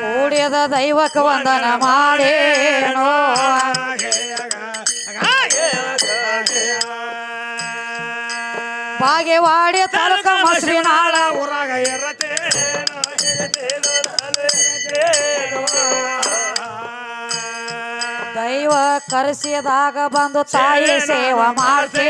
ಕೂಡಿದ ದೈವಕ್ಕೆ ವಂದನ ಮಾಡೇನೋ. ಬಾಗೇವಾಡಿ ತಾಲೂಕ ಮಸ್ರಿನಾಳ ಊರಾಗ ನಾನು ದೈವ ಕರೆಸಿದಾಗ ಬಂದು ತಾಯಿ ಸೇವಾ ಮಾಡ್ತೇ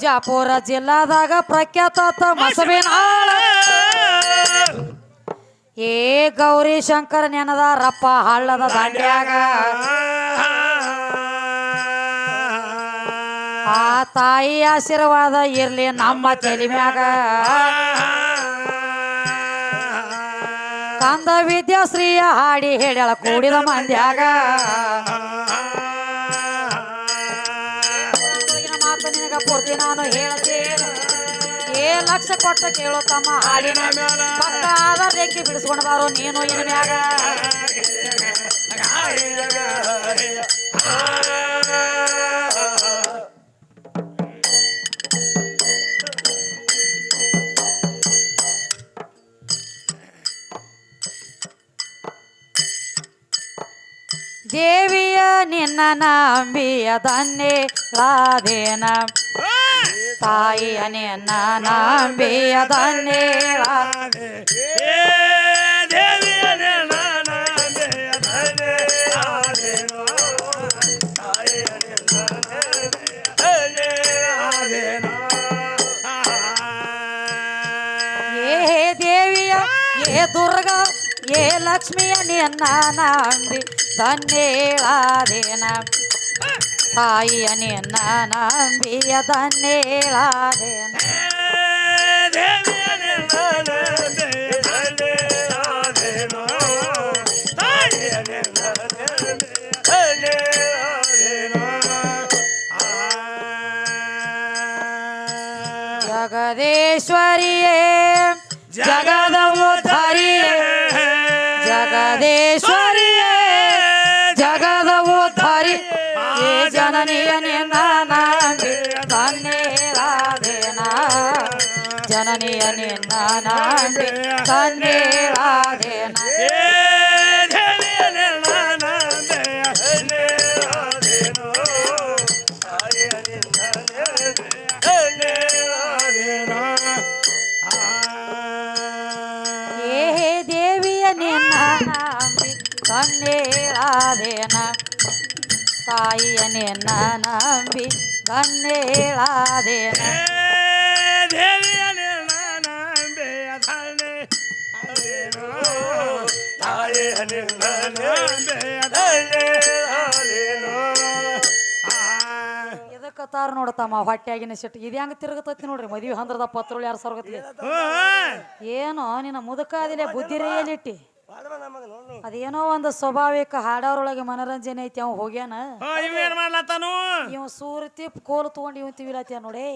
ಬಿಜಾಪುರ ಜಿಲ್ಲಾದಾಗ ಪ್ರಖ್ಯಾತ ಮಸಬಿನಾಳ ಏ ಗೌರಿ ಶಂಕರ ನೆನದಾರಪ್ಪ ಹಳ್ಳದ ದಾಂಡ್ಯಾಗ. ಆ ತಾಯಿ ಆಶೀರ್ವಾದ ಇರ್ಲಿ ನಮ್ಮ ತೆಲಿಮ್ಯಾಗ ಮ್ಯಾಗ. ಕಂದ ವಿದ್ಯಾಶ್ರೀಯ ಹಾಡಿ ಹೇಳ ಕೂಡಿದ ಮಂದ್ಯಾಗ. ಪೂರ್ತಿ ನಾನು ಹೇಳ್ತೇನೆ. ಏ ಲಕ್ಷ ಕೊಟ್ಟ ಕೇಳೋ ತಮ್ಮ. ಹಾಡಿನ ಪಕ್ಕ ಆದ ರೇಖೆ ಬಿಡಿಸ್ಕೊಂಡು ಬಾರೋ ನೀನು ಇನ್ ಮ್ಯಾಗ. ದೇವಿಯ ನಿನ್ನ ನಂಬಿಯ ದನ್ನೇ ಲಾದೇನ ತಾಯಿಯ ನಿನ್ನ ನಂಬಿಯ ದನ್ನೆ ಏ ದೇವಿಯ ಏ ದುರ್ಗ ಏ ಲಕ್ಷ್ಮಿಯ ನಿನ್ನ ನಂಬಿ ಧನ್ಯೇಳಾದೇನ ತಾಯಿಯ ನಿನ್ನ ನಂಬಿಯ ಧನ್ಯೇಳಾದೇನ ಜಗದೇಶ್ವರಿಯೇ ಜಗದ ಜನನಿಯ ನಿನ್ನ ನಂಬಿ ಧನ್ಯೇಳಾದೇನ ಏ ದೇವಿಯ ನಿನ್ನ ನಂಬಿ ಕಣ್ಣೇಳಾದೇನ ತಾಯಿಯ ನಿನ್ನ ನಂಬಿ ಕಣ್ಣೇಳಾದೇನ ಇದಕ್ಕ ತಾರ ನೋಡತಮ್ಮ ಹೊಟ್ಯಾಗಿನ ಸಿಟ್ಟು. ಇದು ಹೆಂಗ ತಿರುಗತೈತಿ ನೋಡ್ರಿ? ಮದ್ವಿ ಹಂದ್ರದ ಪತ್ರಗಳು ಯಾರು ಸರ್ಗತಿ ಏನೋ ನಿನ್ನ ಮುದುಕಾದಿಲೆ ಬುದ್ಧಿರೇಲಿಟ್ಟಿ ಅದೇನೋ ಒಂದು ಸ್ವಾಭಾವಿಕ ಹಾಡೋರೊಳಗೆ ಮನರಂಜನೆ ಐತಿ, ಅವ್ ಹೋಗ್ಯಾನ. ಇವ್ ಸೂರತಿ ಕೋಲು ತಗೊಂಡು ಇವ್ ತಿವಿಲತ್ಯ ನೋಡೇ.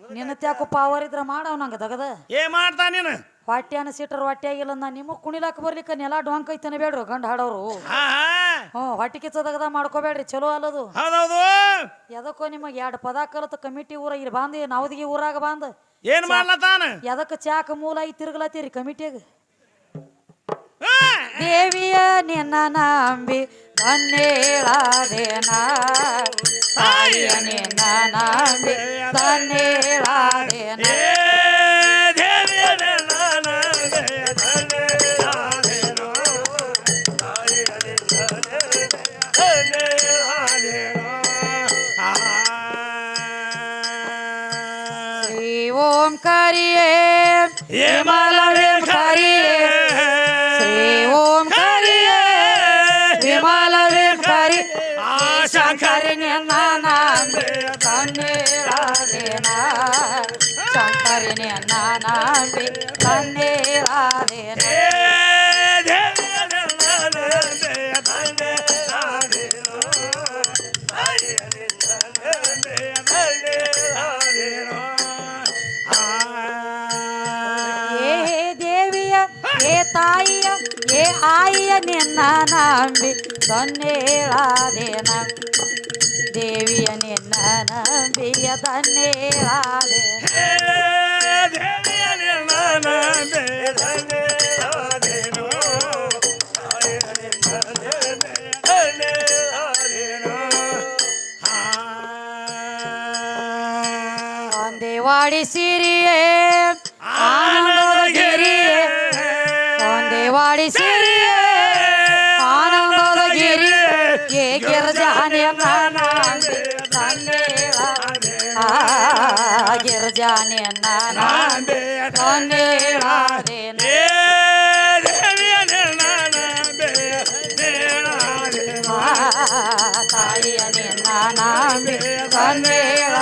ನಿನ್ನ ತ್ಯಾಕು ಪಾವರ್ ಇದ್ರ ಮಾಡವ್ ನಂಗ ದಗದ. ಏ ಮಾಡ್ತಾ ನೀನು? ಹೊಟ್ಯಾನ ಹೊಟ್ಟೆ ಆಗಿಲ್ಲ ನಾ ನಿಮಗೆ ಕುಣಿಲಾಕ ಬರ್ಲಿಕ್ಕೆ ನೆಲ ಡೊಂಕ್ ಐತನ ಬೇಡ್ರಿ ಗಂಡ ಹಾಡೋರು. ಹ್ಞೂ ಹೊಟ್ಟೆ ಕಿಚ್ಚ ದಗದ ಮಾಡ್ಕೋಬೇಡ್ರಿ ಚಲೋ ಅಲ್ಲದು. ಹೌದೌದು. ಎದಕ್ಕೋ ನಿಮಗೆ ಎರಡು ಪದ ಕಲತ ಕಮಿಟಿ ಊರ ಇಲ್ಲಿ ಬಂದು ನಾವದಿಗೆ ಊರಾಗ ಬಂದ? ಏನ್ ಮಾಡ್ಲತ್ತಾನ ಎದಕ್ಕೆ ಚಾಕ ಮೂಲ ಐ ತಿರುಗಲತ್ತೀರಿ ಕಮಿಟಿಯಾಗ. ದೇವಿಯ ನಿನ್ನ ನಂಬಿ ತನ್ನೇಳಾದೇನ ತಾಯಿಯ ನಿನ್ನ ನಂಬಿ ತನ್ನೇಳಾದೇನ ಧನ್ಯನಾದೆನೋ. ಆ. ಶ್ರೀ ಓಂಕಾರಿಯೇ ವಿಮಲವೇಂಕಾರಿಯೇ ಶ್ರೀ ಓಂಕಾರಿಯೇ ವಿಮಲವೇಂಕಾರಿ ಆಶಾಕರಿ ನಿನ್ನ ಕಣ್ಣೀರಾದೇನ ಶಂಕರಿನಿ ನಾನಾಂಬಿ ಕಣ್ಣೀರಾದೇನ ಏ ಆಯಿಯ ನಿನ್ನ ನಂಬಿ. ತನ್ನೇಳಾದೇನ ದೇವಿಯ ನಿನ್ನ ನಂಬಿಯ ತನ್ನೇರಾದೇನ ಒಂದೇವಾಡಿ ಸಿರಿಯೇ ಆನಂದದ ಗಿರಿಯೇ. ಒಂದೇವಾಡಿ ಸಿರಿಯೇ. ಗಿರ್ಜಾನೆ ನಾನಾ ಕಣ್ಣೀರಾದೇನ ಆ ತಾಯಿಯ ನಿನ್ನ ನಾಂಬಿ ಕಣ್ಣೀರ